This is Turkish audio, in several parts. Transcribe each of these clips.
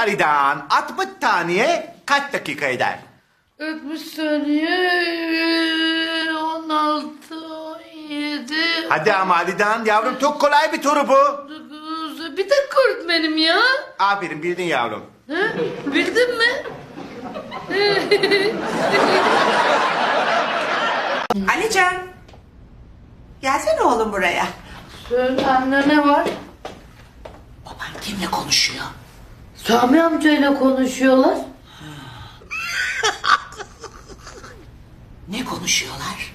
Ali'den 60 saniye kaç dakika eder? 60 saniye 16 17 Hadi ama Ali'den yavrum çok kolay bir soru bu. 9 Bir dakika öğretmenim ya. Aferin bildin yavrum. Ha? Bildin mi? Alican. Gelsene oğlum buraya. Söyle anne ne var? Baban kimle konuşuyor? Sami amcayla konuşuyorlar. Ne konuşuyorlar?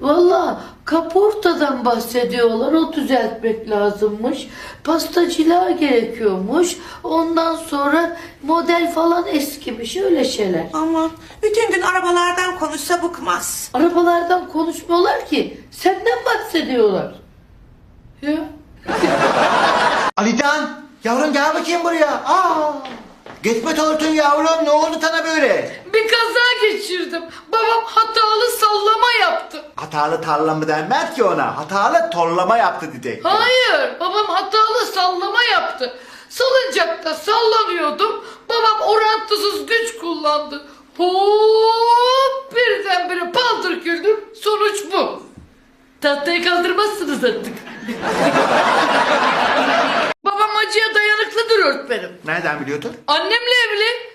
Valla kaportadan bahsediyorlar. O düzeltmek lazımmış. Pastacılığa gerekiyormuş. Ondan sonra model falan eskimiş. Öyle şeyler. Aman bütün gün arabalardan konuşsa bıkmaz. Arabalardan konuşmuyorlar ki. Senden bahsediyorlar. Ya. Ali'den yavrum gel bakayım buraya. Aa, geçme tortun yavrum ne oldu sana böyle? Bir kaza geçirdim. Babam hatalı sallama yaptı. Hatalı tarla mı denmez ki ona? Hatalı torlama yaptı diyecek. Hayır, babam hatalı sallama yaptı. Salıncakta sallanıyordum. Babam orantısız güç kullandı. Hop birdenbire paldır güldüm. Sonuç bu. Tahtayı kaldırmazsınız artık. babam acıya dayanıklıdır öğretmenim. Nereden biliyordun? Annemle evli.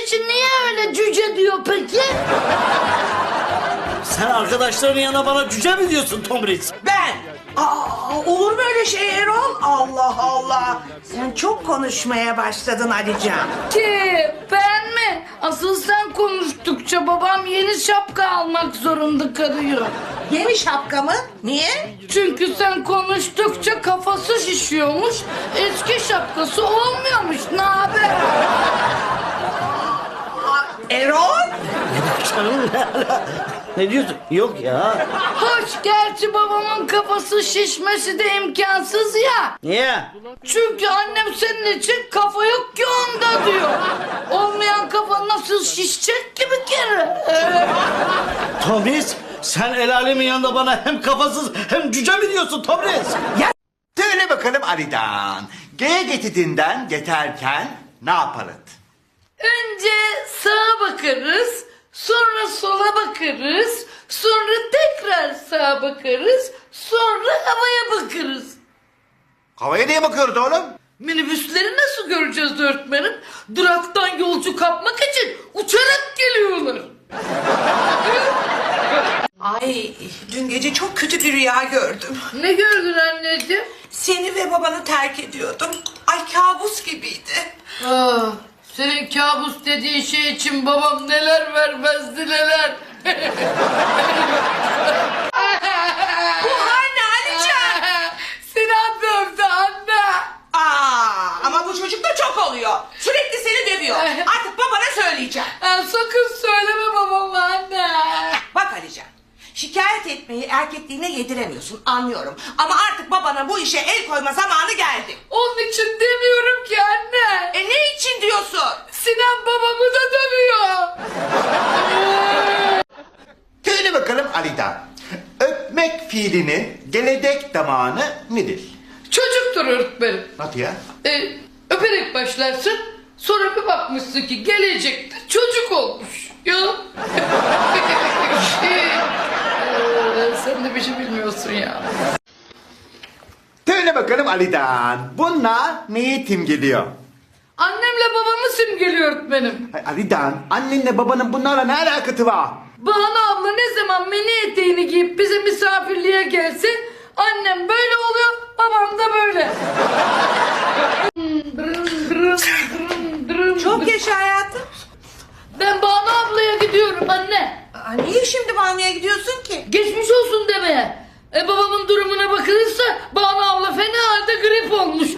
için niye öyle cüce diyor peki? Sen arkadaşların yanına bana cüce mi diyorsun Tomris? Ben. Aa, olur mu öyle şey Erol? Allah Allah. Sen çok konuşmaya başladın Alican. Ki ben mi? Asıl sen konuştukça babam yeni şapka almak zorunda kalıyor. Yeni şapka mı? Niye? Çünkü sen konuştukça kafası şişiyormuş. Eski şapkası olmuyormuş. Ne haber? Erol? Canım ne ala? Ne diyorsun? Yok ya. Hoş gerçi babamın kafası şişmesi de imkansız ya. Niye? Çünkü annem senin için kafa yok ki onda diyor. Olmayan kafa nasıl şişecek ki bir kere? Ee, Tomris sen el alemin yanında bana hem kafasız hem cüce mi diyorsun Tomris? Söyle bakalım Ali'den. G geçidinden geçerken ne yaparız? Önce sağa bakarız, sonra sola bakarız, sonra tekrar sağa bakarız, sonra havaya bakarız. Havaya niye bakıyoruz oğlum? Minibüsleri nasıl göreceğiz öğretmenim? Duraktan yolcu kapmak için uçarak geliyorlar. Ay dün gece çok kötü bir rüya gördüm. Ne gördün anneciğim? Seni ve babanı terk ediyordum. Ay kabus gibiydi. Ah, senin kabus dediğin şey için babam neler vermezdi neler. Bu anne Alican. Sinan dövdü anne. Aa, ama bu çocuk da çok oluyor. Sürekli seni dövüyor. Artık babana söyleyeceğim. Sakın söyleme babama anne. Bak Alican. Şikayet etmeyi erkekliğine yediremiyorsun anlıyorum. Ama artık babana bu işe el koyma zamanı geldi. Onun için demiyorum ki anne. E ne için diyorsun? Sinan babamı da dövüyor. Söyle bakalım Ali'den. Öpmek fiilinin gelecek zamanı nedir? Çocuktur öğretmenim. Nasıl ya? E, öperek başlarsın. Sonra bir bakmışsın ki gelecekte çocuk olmuş. Ya. Sen de bir şey bilmiyorsun ya. Söyle bakalım Ali'den. Bunlar neyi timgeliyor? Annemle babamı simgeliyor öğretmenim. Ay, Ali'den annenle babanın bunlarla ne alakası var? Banu abla ne zaman mini eteğini giyip bize misafirliğe gelsin annem böyle oluyor babam da böyle. Çok yaşa hayatım. Ben Banu ablaya gidiyorum anne. Aa, niye şimdi Banu'ya gidiyorsun ki? Geçmiş olsun demeye. E babamın durumuna bakılırsa Banu abla fena halde grip olmuş.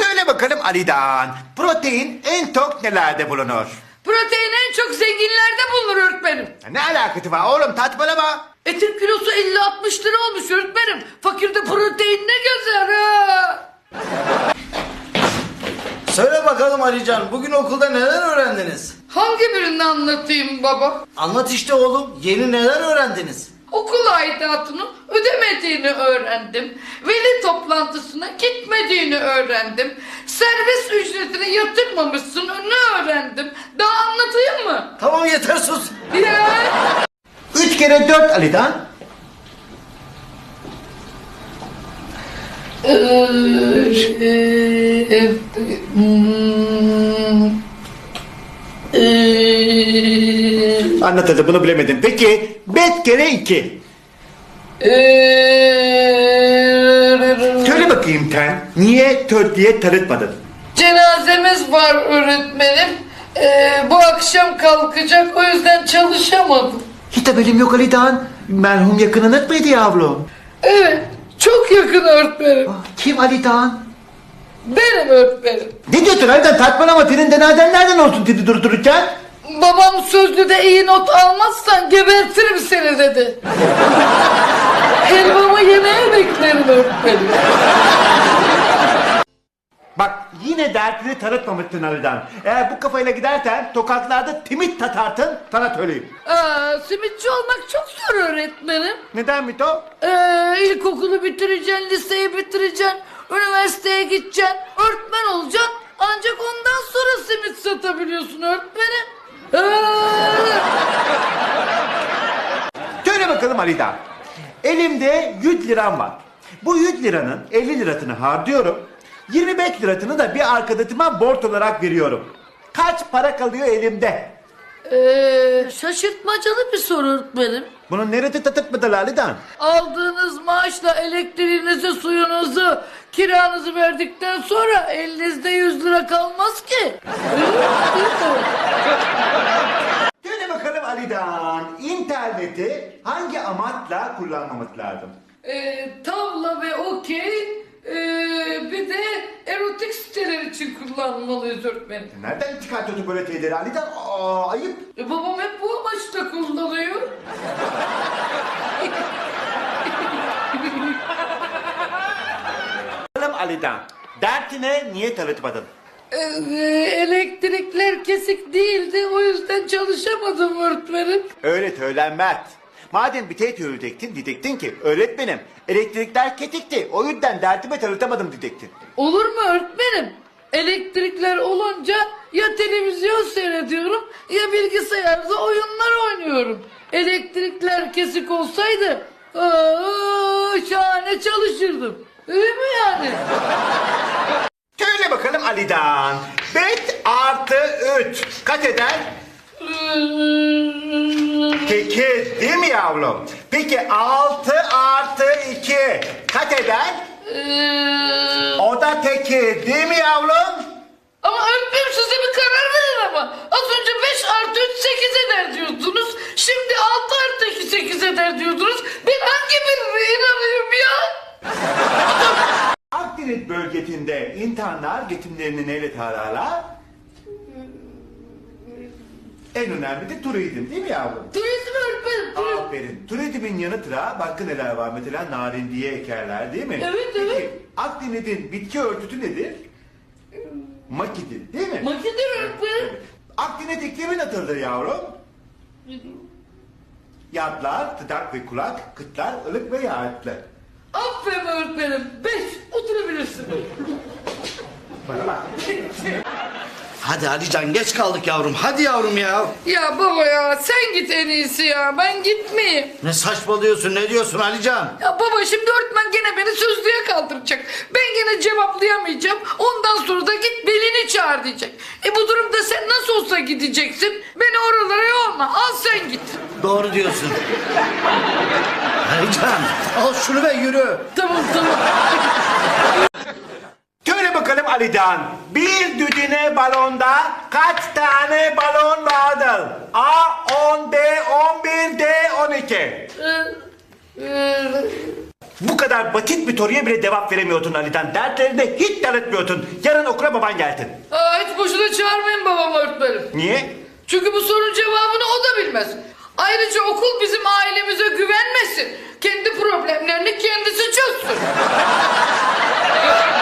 Söyle bakalım Ali'den. Protein en çok nelerde bulunur? Protein en çok zenginlerde bulunur öğretmenim. Ne alakası var oğlum saçmalama. Etin kilosu 50-60 lira olmuş öğretmenim. Fakirde protein ne gezer ha? Söyle bakalım Alican bugün okulda neler öğrendiniz? Hangi birini anlatayım baba? Anlat işte oğlum yeni neler öğrendiniz? okul aidatını ödemediğini öğrendim. Veli toplantısına gitmediğini öğrendim. Servis ücretini yatırmamışsın onu öğrendim. Daha anlatayım mı? Tamam yeter sus. Ya. Üç kere dört Ali'den. Anlat bunu bilemedim. Peki bet kere iki. Söyle bakayım sen. Niye tört diye tanıtmadın? Cenazemiz var öğretmenim. Ee, bu akşam kalkacak o yüzden çalışamadım. Hiç haberim yok Ali'den. Merhum yakınınız mıydı yavrum? Evet çok yakın öğretmenim. Kim Ali'den? Benim öğretmenim. Ne diyorsun Ali'den? Saçmalama senin cenazen nereden olsun dedi durup dururken? Babam sözlüde iyi not almazsan gebertirim seni dedi. Helvamı yemeye beklerim öğretmenim. Bak yine dertini tanıtmamışsın Ali'den. Eğer bu kafayla gidersen tokatlarda timit tatartın sana söyleyeyim. Aa, simitçi olmak çok zor öğretmenim. Neden Mito? Ee, ilkokulu bitireceksin, liseyi bitireceksin, üniversiteye gideceksin, öğretmen olacaksın. Ancak ondan sonra simit satabiliyorsun öğretmenim. Ee, Söyle bakalım Ali'den. Elimde 100 liram var. Bu 100 liranın 50 lirasını harcıyorum. 25 lirasını da bir arkadaşıma borç olarak veriyorum. Kaç para kalıyor elimde? ee, şaşırtmacalı bir soru öğretmenim. Bunun neresi tatıkmadı Ali'den? Aldığınız maaşla elektriğinizi, suyunuzu, kiranızı verdikten sonra elinizde 100 lira kalmaz ki. Söyle bakalım Ali'den. İnterneti hangi amaçla kullanmamız lazım? Ee, tavla ve okey, ee, bir de erotik siteler için kullanmalıyız öğretmenim. Nereden çıkartıyorsun böyle şeyleri Ali'den? Aa, ayıp. E, babam hep bu amaçla kullanıyor. Bakalım Ali'den. Dertine niye tanıtmadın? Ee, elektrikler kesik değildi, o yüzden çalışamadım öğretmenim. Öyle söylenmez. Madem bir şey söyleyecektin diyecektin ki öğretmenim elektrikler ketikti o yüzden dertime tanıtamadım diyecektin. Olur mu öğretmenim? Elektrikler olunca ya televizyon seyrediyorum ya bilgisayarda oyunlar oynuyorum. Elektrikler kesik olsaydı aa, şahane çalışırdım. Öyle mi yani? Söyle bakalım Ali'den. 5 artı 3 kaç eder? Sekiz değil mi yavrum? Peki 6 artı 2 kaç eder? Ee, O da tekiz değil mi yavrum? ama öğretmenim size bir karar verin ama. Az önce 5 artı 3 8 eder diyordunuz. Şimdi 6 artı 2 8 eder diyordunuz. Ben hangi birine inanıyorum ya? Akdeniz bölgesinde insanlar geçimlerini neyle sağlarlar? En önemli de turizm değil mi yavrum? Turizm öğretmenim. Aferin. Turizmin yanı sıra başka neler var? Mesela narindiye ekerler değil mi? Evet, Peki, evet. Akdeniz'in bitki örtüsü nedir? Makidir değil mi? Makinedir öğretmenim. Akdeniz iklimi nasıldır yavrum? Yazlar sıcak ve kulak, kıtlar ılık ve yağışlı. Aferin öğretmenim. Beş. Oturabilirsin. Hadi Alican geç kaldık yavrum. Hadi yavrum ya. ya baba ya sen git en iyisi ya. Ben gitmeyeyim. Ne saçmalıyorsun ne diyorsun Alican? Ya baba şimdi öğretmen gene beni sözlüğe kaldıracak. Ben gene cevaplayamayacağım. Ondan sonra da git belini çağır diyecek. E bu durumda sen nasıl olsa gideceksin. Beni oralara yorma. Al sen git. Doğru diyorsun. Alican al şunu ve yürü. Tamam tamam. Bakalım Ali'den. Bir düdüne balonda kaç tane balon vardır? A 10, B 11, D 12. Ee, e, Bu kadar basit bir soruya bile cevap veremiyordun Ali'den. Dertlerini hiç tanıtmıyordun. Yarın okula baban gelsin. aa, hiç boşuna çağırmayın babamı öğretmenim. Niye? Çünkü bu sorunun cevabını o da bilmez. Ayrıca okul bizim ailemize güvenmesin. Kendi problemlerini kendisi çözsün.